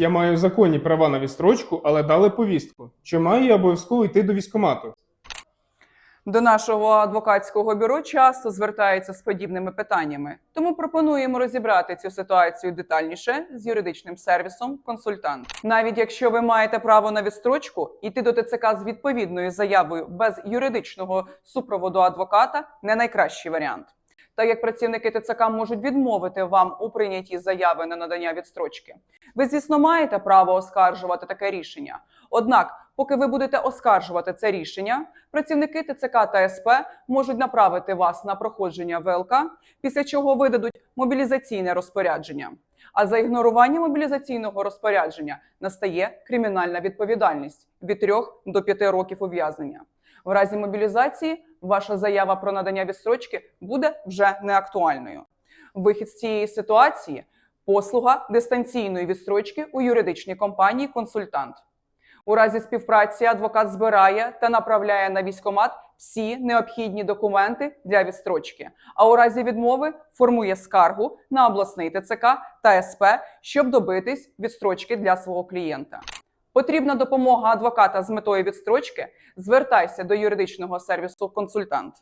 Я маю законні права на відстрочку, але дали повістку. Чи маю я обов'язково йти до військкомату? До нашого адвокатського бюро часто звертаються з подібними питаннями, тому пропонуємо розібрати цю ситуацію детальніше з юридичним сервісом консультант. Навіть якщо ви маєте право на відстрочку, йти до ТЦК з відповідною заявою без юридичного супроводу адвоката не найкращий варіант. Так як працівники ТЦК можуть відмовити вам у прийнятті заяви на надання відстрочки, ви, звісно, маєте право оскаржувати таке рішення. Однак, поки ви будете оскаржувати це рішення, працівники ТЦК та СП можуть направити вас на проходження ВЛК, після чого видадуть мобілізаційне розпорядження. А за ігнорування мобілізаційного розпорядження настає кримінальна відповідальність від 3 до 5 років ув'язнення. В разі мобілізації ваша заява про надання відстрочки буде вже неактуальною. Вихід з цієї ситуації послуга дистанційної відстрочки у юридичній компанії консультант. У разі співпраці адвокат збирає та направляє на військомат всі необхідні документи для відстрочки. А у разі відмови формує скаргу на обласний ТЦК та СП, щоб добитись відстрочки для свого клієнта. Потрібна допомога адвоката з метою відстрочки. Звертайся до юридичного сервісу консультант.